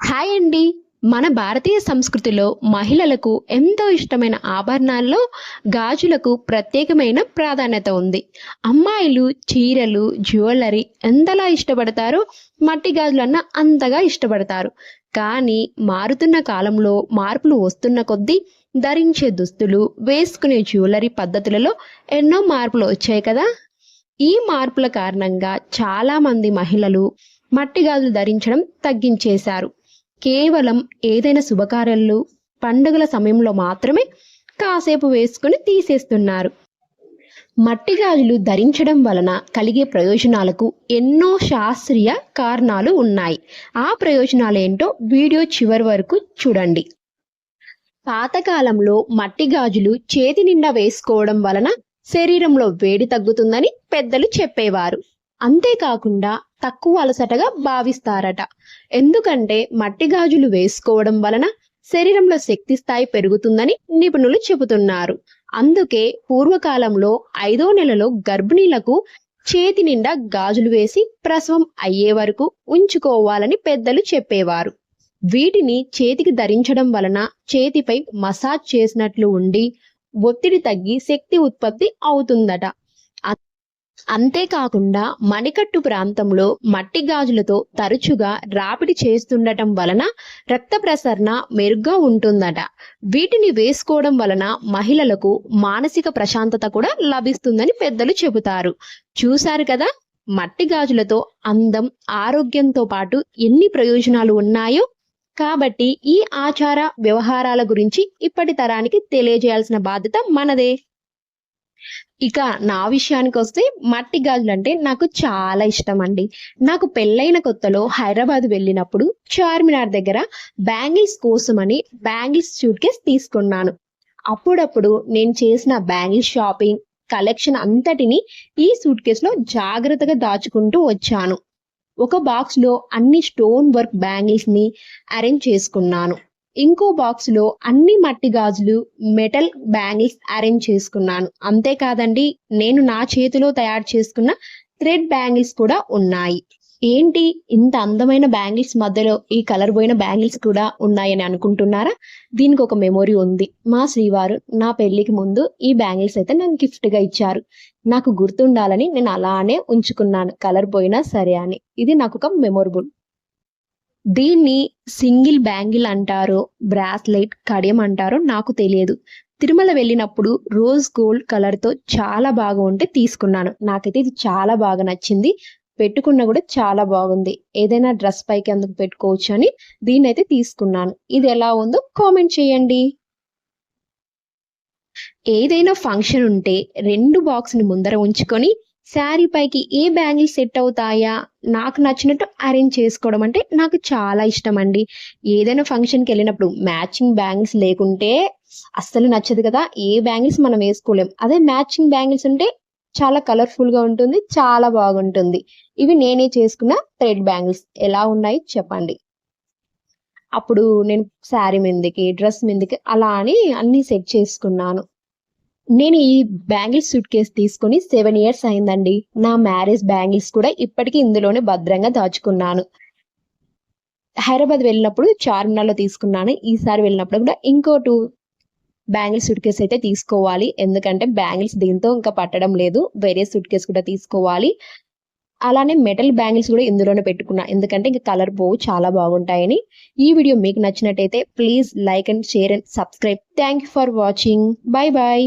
Hi అండి. మన భారతీయ సంస్కృతిలో మహిళలకు ఎంతో ఇష్టమైన ఆభరణాల్లో గాజులకు ప్రత్యేకమైన ప్రాధాన్యత ఉంది. అమ్మాయిలు చీరలు జ్యువెలరీ ఎంతలా ఇష్టపడతారో మట్టి గాజులన్న అంతగా ఇష్టపడతారు. కానీ మారుతున్న కాలంలో మార్పులు వస్తున్న కొద్దీ ధరించే దుస్తులు వేసుకునే జ్యువెలరీ పద్ధతులలో ఎన్నో మార్పులు వచ్చాయి కదా. ఈ మార్పుల కారణంగా చాలామంది మహిళలు మట్టి గాజులు ధరించడం తగ్గించేశారు. కేవలం ఏదైనా శుభకార్యాలు పండుగల సమయంలో మాత్రమే కాసేపు వేసుకుని తీసేస్తున్నారు. మట్టి గాజులు ధరించడం వలన కలిగే ప్రయోజనాలకు ఎన్నో శాస్త్రీయ కారణాలు ఉన్నాయి. ఆ ప్రయోజనాలు ఏంటో వీడియో చివరి వరకు చూడండి. పాతకాలంలో మట్టి గాజులు చేతి నిండా వేసుకోవడం వలన శరీరంలో వేడి తగ్గుతుందని పెద్దలు చెప్పేవారు. అంతేకాకుండా తక్కువ అలసటగా భావిస్తారట. ఎందుకంటే మట్టి గాజులు వేసుకోవడం వలన శరీరంలో శక్తి స్థాయి పెరుగుతుందని నిపుణులు చెబుతున్నారు. అందుకే పూర్వకాలంలో ఐదో నెలలో గర్భిణీలకు చేతి నిండా గాజులు వేసి ప్రసవం అయ్యే వరకు ఉంచుకోవాలని పెద్దలు చెప్పేవారు. వీటిని చేతికి ధరించడం వలన చేతిపై మసాజ్ చేసినట్లు ఉండి ఒత్తిడి తగ్గి శక్తి ఉత్పత్తి అవుతుందట. అంతేకాకుండా మణికట్టు ప్రాంతంలో మట్టి గాజులతో తరచుగా రాపిడి చేస్తుండటం వలన రక్త ప్రసరణ మెరుగ్గా ఉంటుందట. వీటిని వేసుకోవడం వలన మహిళలకు మానసిక ప్రశాంతత కూడా లభిస్తుందని పెద్దలు చెబుతారు. చూశారు కదా? మట్టి గాజులతో అందం ఆరోగ్యంతో పాటు ఎన్ని ప్రయోజనాలు ఉన్నాయో? కాబట్టి ఈ ఆచార వ్యవహారాల గురించి ఇప్పటి తరానికి తెలియజేయాల్సిన బాధ్యత మనదే. ఇక నా విషయానికి వస్తే మట్టి గాజులు అంటే నాకు చాలా ఇష్టం అండి నాకు పెళ్ళైన కొత్తలో హైదరాబాద్ వెళ్ళినప్పుడు చార్మినార్ దగ్గర బ్యాంగిల్స్ కోసమని బ్యాంగిల్స్ సూట్ కేస్ తీసుకున్నాను. అప్పుడప్పుడు నేను చేసిన బ్యాంగిల్స్ షాపింగ్ కలెక్షన్ అంతటిని ఈ సూట్ కేసులో జాగ్రత్తగా దాచుకుంటూ వచ్చాను. ఒక బాక్స్లో అన్ని స్టోన్ వర్క్ బ్యాంగిల్స్ని అరేంజ్ చేసుకున్నాను. ఇంకో బాక్స్లో అన్ని మట్టి గాజులు మెటల్ బ్యాంగిల్స్ అరేంజ్ చేసుకున్నాను. అంతేకాదండి నేను నా చేతిలో తయారు చేసుకున్న థ్రెడ్ బ్యాంగిల్స్ కూడా ఉన్నాయి. ఏంటి ఇంత అందమైన బ్యాంగిల్స్ మధ్యలో ఈ కలర్ పోయిన బ్యాంగిల్స్ కూడా ఉన్నాయని అనుకుంటున్నారా? దీనికి ఒక మెమొరీ ఉంది. మా శ్రీవారు నా పెళ్ళికి ముందు ఈ బ్యాంగిల్స్ అయితే నాకు గిఫ్ట్గా ఇచ్చారు. నాకు గుర్తుండాలని నేను అలానే ఉంచుకున్నాను కలర్ పోయినా సరే అని. ఇది నాకు ఒక మెమొరబుల్. దీన్ని సింగిల్ బ్యాంగిల్ అంటారో బ్రాస్లెట్ కడియం అంటారో నాకు తెలియదు. తిరుమల వెళ్ళినప్పుడు రోజ్ గోల్డ్ కలర్తో చాలా బాగా ఉంటే తీసుకున్నాను. నాకైతే ఇది చాలా బాగా నచ్చింది. పెట్టుకున్న కూడా చాలా బాగుంది. ఏదైనా డ్రెస్ పైకి అందుకు పెట్టుకోవచ్చు అని దీన్ని అయితే తీసుకున్నాను. ఇది ఎలా ఉందో కామెంట్ చేయండి. ఏదైనా ఫంక్షన్ ఉంటే రెండు బాక్స్ని ముందర ఉంచుకొని శారీ పైకి ఏ బ్యాంగిల్స్ సెట్ అవుతాయా? నాకు నచ్చినట్టు అరేంజ్ చేసుకోవడం అంటే నాకు చాలా ఇష్టం అండి ఏదైనా ఫంక్షన్కి వెళ్ళినప్పుడు మ్యాచింగ్ బ్యాంగిల్స్ లేకుంటే అస్సలు నచ్చదు కదా. ఏ బ్యాంగిల్స్ మనం వేసుకోలేం. అదే మ్యాచింగ్ బ్యాంగిల్స్ ఉంటే చాలా కలర్ఫుల్గా ఉంటుంది చాలా బాగుంటుంది. ఇవి నేనే చేసుకున్న థ్రెడ్ బ్యాంగిల్స్. ఎలా ఉన్నాయి చెప్పండి. అప్పుడు నేను శారీ మీదకి డ్రెస్ మీదకి అలా అని అన్ని సెట్ చేసుకున్నాను. నేను ఈ బ్యాంగిల్స్ సూట్ కేస్ తీసుకుని సెవెన్ ఇయర్స్ అయిందండి. నా మ్యారేజ్ బ్యాంగిల్స్ కూడా ఇప్పటికీ ఇందులోనే భద్రంగా దాచుకున్నాను. హైదరాబాద్ వెళ్ళినప్పుడు చార్మినార్లో తీసుకున్నాను. ఈసారి వెళ్ళినప్పుడు కూడా ఇంకో టూ బ్యాంగిల్స్ సూట్ కేస్ అయితే తీసుకోవాలి. ఎందుకంటే బ్యాంగిల్స్ దీంతో ఇంకా పట్టడం లేదు. వేరే సూట్ కేస్ కూడా తీసుకోవాలి. అలానే మెటల్ బ్యాంగిల్స్ కూడా ఇందులోనే పెట్టుకున్నా. ఎందుకంటే ఇంకా కలర్ పోవు చాలా బాగుంటాయని. ఈ వీడియో మీకు నచ్చినట్టయితే please like and share and subscribe thank you for watching bye bye